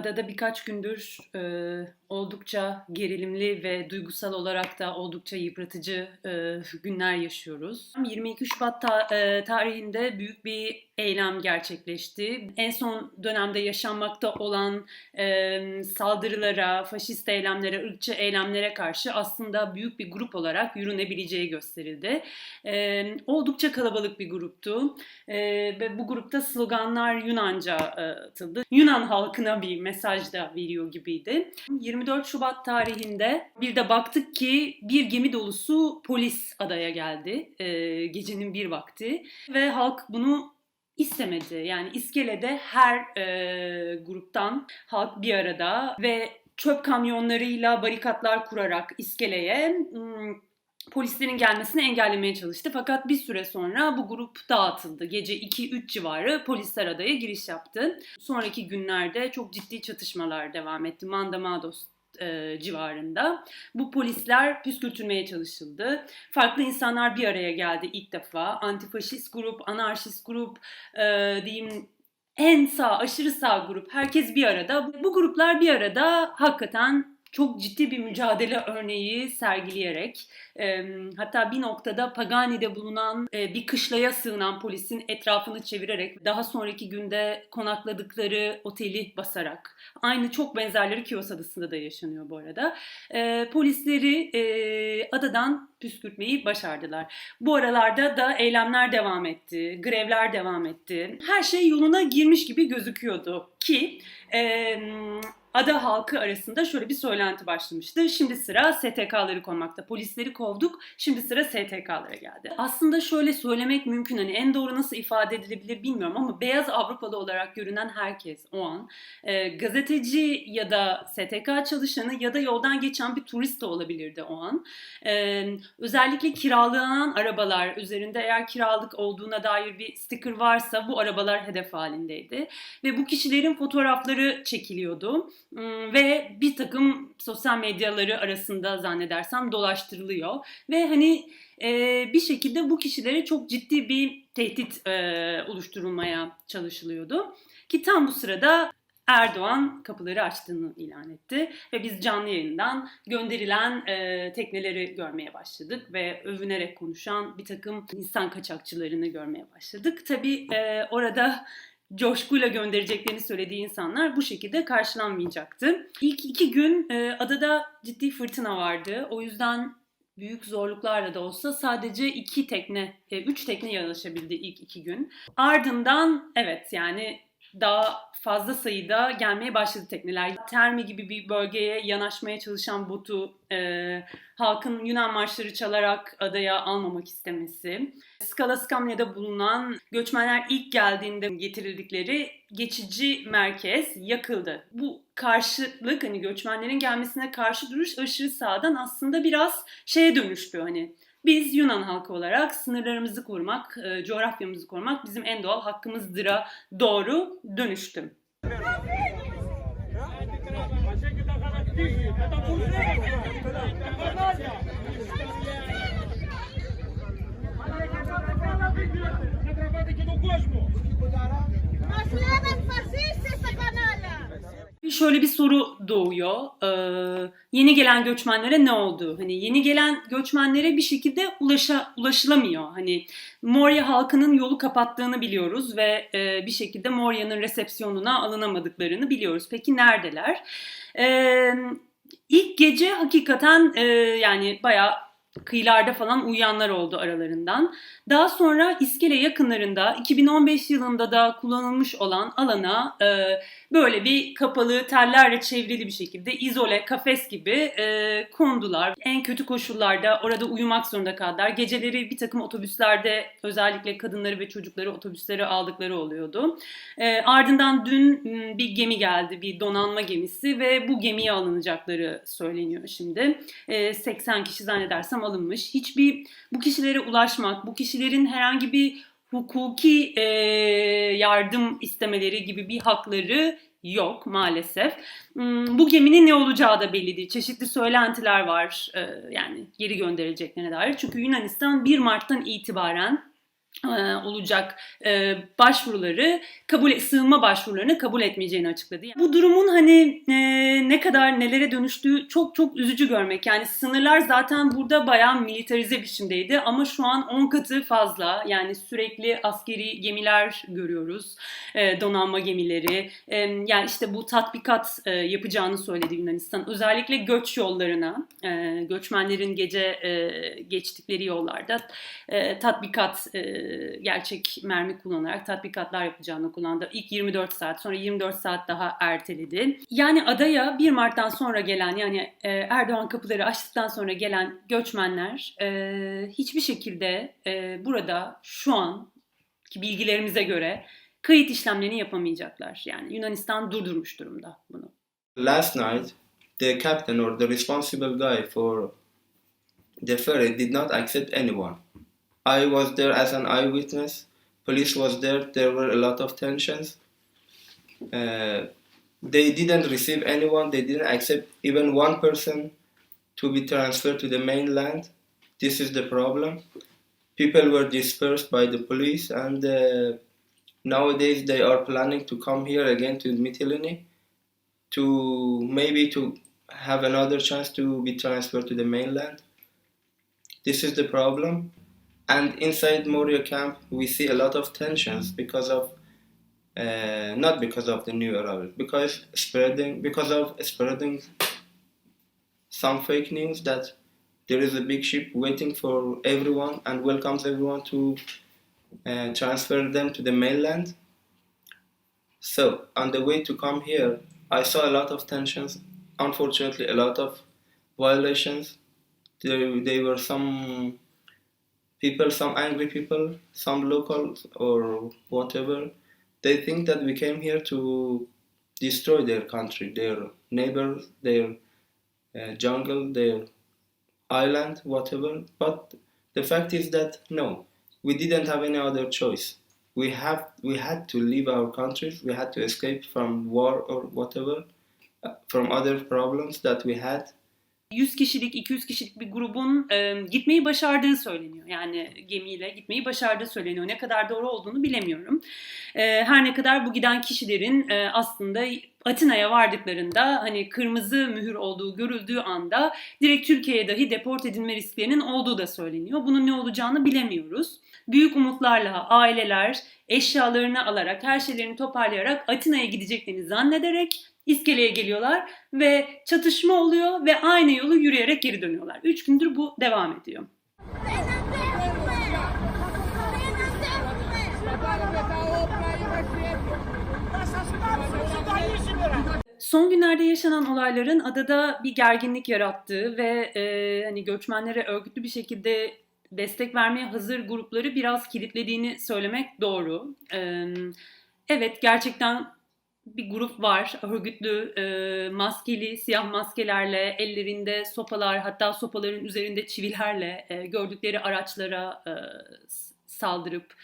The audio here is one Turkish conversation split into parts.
Adada birkaç gündür e, oldukça gerilimli ve duygusal olarak da oldukça yıpratıcı e, günler yaşıyoruz. 22 Şubat ta- e, tarihinde büyük bir eylem gerçekleşti. En son dönemde yaşanmakta olan e, saldırılara, faşist eylemlere, ırkçı eylemlere karşı aslında büyük bir grup olarak yürünebileceği gösterildi. E, oldukça kalabalık bir gruptu E, ve bu grupta sloganlar Yunanca e, atıldı. Yunan halkına bir mesaj da veriyor gibiydi. 24 Şubat tarihinde bir de baktık ki bir gemi dolusu polis adaya geldi e, gecenin bir vakti ve halk bunu istemedi. Yani iskelede her e, gruptan halk bir arada ve çöp kamyonlarıyla barikatlar kurarak iskeleye hmm, polislerin gelmesini engellemeye çalıştı. Fakat bir süre sonra bu grup dağıtıldı. Gece 2-3 civarı polisler adaya giriş yaptı. Sonraki günlerde çok ciddi çatışmalar devam etti. Mandamados e, civarında. Bu polisler püskürtülmeye çalışıldı. Farklı insanlar bir araya geldi ilk defa. Antifaşist grup, anarşist grup, e, diyeyim en sağ, aşırı sağ grup. Herkes bir arada. Bu gruplar bir arada hakikaten çok ciddi bir mücadele örneği sergileyerek e, hatta bir noktada Pagani'de bulunan e, bir kışlaya sığınan polisin etrafını çevirerek daha sonraki günde konakladıkları oteli basarak aynı çok benzerleri Kios Adası'nda da yaşanıyor bu arada. E, polisleri e, adadan püskürtmeyi başardılar. Bu aralarda da eylemler devam etti, grevler devam etti. Her şey yoluna girmiş gibi gözüküyordu ki e, ada halkı arasında şöyle bir söylenti başlamıştı. Şimdi sıra STK'ları konmakta. Polisleri kovduk, şimdi sıra STK'lara geldi. Aslında şöyle söylemek mümkün hani en doğru nasıl ifade edilebilir bilmiyorum ama beyaz Avrupalı olarak görünen herkes o an e, gazeteci ya da STK çalışanı ya da yoldan geçen bir turist de olabilirdi o an. E, özellikle kiralanan arabalar üzerinde eğer kiralık olduğuna dair bir sticker varsa bu arabalar hedef halindeydi. Ve bu kişilerin fotoğrafları çekiliyordu. Hmm, ve bir takım sosyal medyaları arasında zannedersem dolaştırılıyor. Ve hani e, bir şekilde bu kişilere çok ciddi bir tehdit e, oluşturulmaya çalışılıyordu. Ki tam bu sırada Erdoğan kapıları açtığını ilan etti. Ve biz canlı yayından gönderilen e, tekneleri görmeye başladık. Ve övünerek konuşan bir takım insan kaçakçılarını görmeye başladık. Tabii e, orada coşkuyla göndereceklerini söylediği insanlar bu şekilde karşılanmayacaktı. İlk iki gün e, adada ciddi fırtına vardı. O yüzden büyük zorluklarla da olsa sadece iki tekne, e, üç tekne yanaşabildi ilk iki gün. Ardından evet yani daha fazla sayıda gelmeye başladı tekneler. Termi gibi bir bölgeye yanaşmaya çalışan botu e, halkın Yunan marşları çalarak adaya almamak istemesi. Skala Skamya'da bulunan göçmenler ilk geldiğinde getirildikleri geçici merkez yakıldı. Bu karşılık hani göçmenlerin gelmesine karşı duruş aşırı sağdan aslında biraz şeye dönüştü hani biz Yunan halkı olarak sınırlarımızı korumak, e, coğrafyamızı korumak bizim en doğal hakkımızdıra doğru dönüştüm. Μας λένε φασίστες στα κανάλια. Şöyle bir soru doğuyor. Ee, yeni gelen göçmenlere ne oldu? Hani yeni gelen göçmenlere bir şekilde ulaşa, ulaşılamıyor. Hani Moria halkının yolu kapattığını biliyoruz ve e, bir şekilde Moria'nın resepsiyonuna alınamadıklarını biliyoruz. Peki neredeler? Ee, ilk gece hakikaten e, yani bayağı kıyılarda falan uyuyanlar oldu aralarından. Daha sonra İskele yakınlarında 2015 yılında da kullanılmış olan alana e, böyle bir kapalı tellerle çevrili bir şekilde izole kafes gibi e, kondular. En kötü koşullarda orada uyumak zorunda kaldılar. Geceleri bir takım otobüslerde özellikle kadınları ve çocukları otobüslere aldıkları oluyordu. E, ardından dün bir gemi geldi, bir donanma gemisi ve bu gemiye alınacakları söyleniyor şimdi. E, 80 kişi zannedersem alınmış. Hiçbir bu kişilere ulaşmak, bu kişilerin herhangi bir hukuki e, yardım istemeleri gibi bir hakları yok maalesef. Hmm, Bu geminin ne olacağı da belli değil. Çeşitli söylentiler var yani geri gönderileceklerine dair. Çünkü Yunanistan 1 Mart'tan itibaren olacak e, başvuruları kabul sığınma başvurularını kabul etmeyeceğini açıkladı. Bu durumun hani e, ne kadar nelere dönüştüğü çok çok üzücü görmek. Yani sınırlar zaten burada bayağı militarize biçimdeydi ama şu an 10 katı fazla. Yani sürekli askeri gemiler görüyoruz. E, donanma gemileri. E, yani işte bu tatbikat e, yapacağını söyledi Yunanistan. Özellikle göç yollarına, e, göçmenlerin gece e, geçtikleri yollarda e, tatbikat e, gerçek mermi kullanarak tatbikatlar yapacağını kullandı. İlk 24 saat sonra 24 saat daha erteledi. Yani adaya 1 Mart'tan sonra gelen yani e, Erdoğan kapıları açtıktan sonra gelen göçmenler e, hiçbir şekilde e, burada şu an ki bilgilerimize göre kayıt işlemlerini yapamayacaklar. Yani Yunanistan durdurmuş durumda bunu. Last night, the captain or the responsible guy for the ferry did not accept anyone. I was there as an eyewitness. Police was there. There were a lot of tensions. Uh, they didn't receive anyone. They didn't accept even one person to be transferred to the mainland. This is the problem. People were dispersed by the police, and uh, nowadays they are planning to come here again to Mytilene to maybe to have another chance to be transferred to the mainland. This is the problem. And inside Moria camp, we see a lot of tensions because of uh, not because of the new arrivals, because spreading because of spreading some fake news that there is a big ship waiting for everyone and welcomes everyone to uh, transfer them to the mainland. So on the way to come here, I saw a lot of tensions. Unfortunately, a lot of violations. There, there were some people, some angry people, some locals or whatever. They think that we came here to destroy their country, their neighbors, their uh, jungle, their island, whatever. But the fact is that no, we didn't have any other choice. We have we had to leave our countries. We had to escape from war or whatever, uh, from other problems that we had. 100 kişilik, 200 kişilik bir grubun e, gitmeyi başardığı söyleniyor. Yani gemiyle gitmeyi başardığı söyleniyor. Ne kadar doğru olduğunu bilemiyorum. E, her ne kadar bu giden kişilerin e, aslında Atina'ya vardıklarında hani kırmızı mühür olduğu görüldüğü anda direkt Türkiye'ye dahi deport edilme risklerinin olduğu da söyleniyor. Bunun ne olacağını bilemiyoruz. Büyük umutlarla aileler eşyalarını alarak, her şeylerini toparlayarak Atina'ya gideceklerini zannederek iskeleye geliyorlar ve çatışma oluyor ve aynı yolu yürüyerek geri dönüyorlar. Üç gündür bu devam ediyor. Son günlerde yaşanan olayların adada bir gerginlik yarattığı ve e, hani göçmenlere örgütlü bir şekilde destek vermeye hazır grupları biraz kilitlediğini söylemek doğru. E, evet gerçekten bir grup var örgütlü e, maskeli siyah maskelerle ellerinde sopalar hatta sopaların üzerinde çivilerle e, gördükleri araçlara e, saldırıp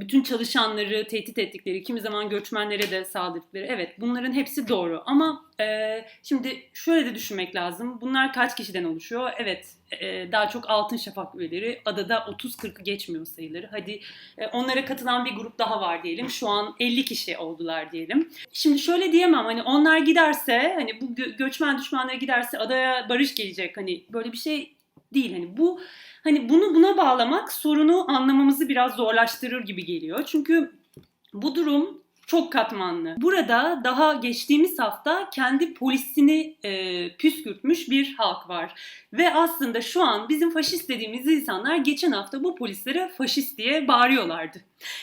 bütün çalışanları tehdit ettikleri, kimi zaman göçmenlere de saldırdıkları. Evet bunların hepsi doğru ama e, şimdi şöyle de düşünmek lazım. Bunlar kaç kişiden oluşuyor? Evet e, daha çok Altın Şafak üyeleri. Adada 30-40'ı geçmiyor sayıları. Hadi e, onlara katılan bir grup daha var diyelim. Şu an 50 kişi oldular diyelim. Şimdi şöyle diyemem hani onlar giderse hani bu gö- göçmen düşmanları giderse adaya barış gelecek. Hani böyle bir şey değil. Hani bu hani bunu buna bağlamak sorunu anlamamızı biraz zorlaştırır gibi geliyor. Çünkü bu durum çok katmanlı. Burada daha geçtiğimiz hafta kendi polisini e, püskürtmüş bir halk var. Ve aslında şu an bizim faşist dediğimiz insanlar geçen hafta bu polislere faşist diye bağırıyorlardı.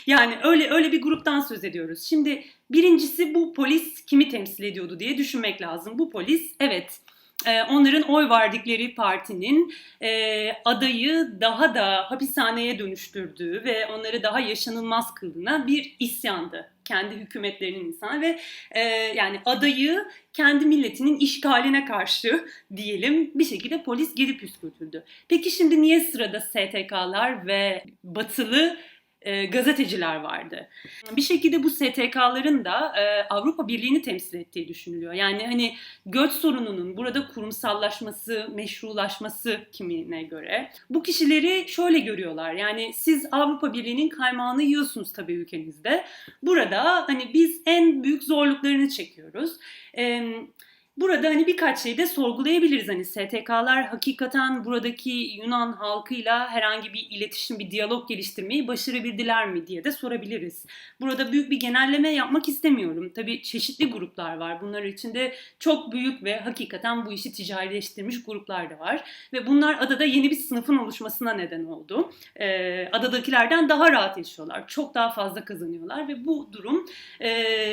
Yani öyle öyle bir gruptan söz ediyoruz. Şimdi birincisi bu polis kimi temsil ediyordu diye düşünmek lazım. Bu polis evet onların oy verdikleri partinin e, adayı daha da hapishaneye dönüştürdüğü ve onları daha yaşanılmaz kıldığına bir isyandı kendi hükümetlerinin insanı ve e, yani adayı kendi milletinin işgaline karşı diyelim bir şekilde polis geri püskürtüldü. Peki şimdi niye sırada STK'lar ve batılı e, gazeteciler vardı. Bir şekilde bu STK'ların da e, Avrupa Birliği'ni temsil ettiği düşünülüyor. Yani hani göç sorununun burada kurumsallaşması, meşrulaşması kimine göre. Bu kişileri şöyle görüyorlar. Yani siz Avrupa Birliği'nin kaymağını yiyorsunuz tabii ülkenizde. Burada hani biz en büyük zorluklarını çekiyoruz. Eee Burada hani birkaç şeyi de sorgulayabiliriz. Hani STK'lar hakikaten buradaki Yunan halkıyla herhangi bir iletişim, bir diyalog geliştirmeyi başarabildiler mi diye de sorabiliriz. Burada büyük bir genelleme yapmak istemiyorum. Tabii çeşitli gruplar var. Bunlar içinde çok büyük ve hakikaten bu işi ticarileştirmiş gruplar da var. Ve bunlar adada yeni bir sınıfın oluşmasına neden oldu. Ee, adadakilerden daha rahat yaşıyorlar. Çok daha fazla kazanıyorlar ve bu durum e,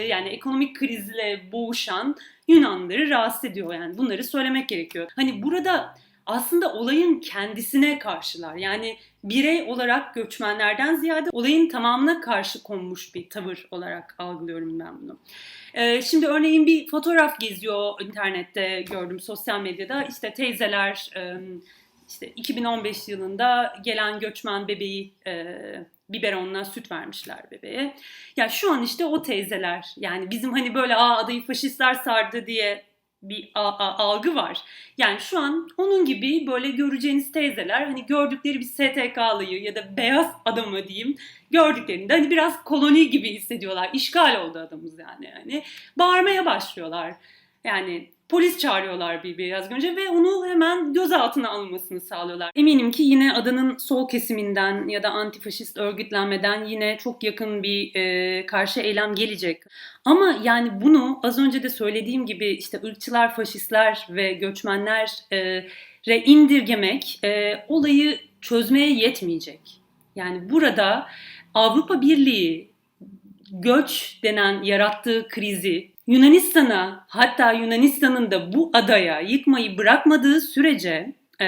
yani ekonomik krizle boğuşan Yunanlıları rahatsız ediyor yani bunları söylemek gerekiyor. Hani burada aslında olayın kendisine karşılar. Yani birey olarak göçmenlerden ziyade olayın tamamına karşı konmuş bir tavır olarak algılıyorum ben bunu. Ee, şimdi örneğin bir fotoğraf geziyor internette gördüm sosyal medyada işte teyzeler e, işte 2015 yılında gelen göçmen bebeği e, biberonla süt vermişler bebeğe. Ya şu an işte o teyzeler yani bizim hani böyle aa adayı faşistler sardı diye bir a- a- algı var. Yani şu an onun gibi böyle göreceğiniz teyzeler hani gördükleri bir STK'lıyı ya da beyaz adamı diyeyim gördüklerinde hani biraz koloni gibi hissediyorlar. İşgal oldu adamız yani. yani bağırmaya başlıyorlar. Yani polis çağırıyorlar bir biraz önce ve onu hemen gözaltına alınmasını sağlıyorlar. Eminim ki yine adanın sol kesiminden ya da antifaşist örgütlenmeden yine çok yakın bir e, karşı eylem gelecek. Ama yani bunu az önce de söylediğim gibi işte ırkçılar, faşistler ve göçmenler e, indirgemek e, olayı çözmeye yetmeyecek. Yani burada Avrupa Birliği göç denen yarattığı krizi Yunanistan'a hatta Yunanistan'ın da bu adaya yıkmayı bırakmadığı sürece e,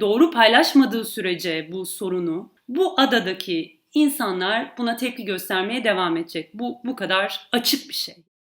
doğru paylaşmadığı sürece bu sorunu bu adadaki insanlar buna tepki göstermeye devam edecek. Bu bu kadar açık bir şey.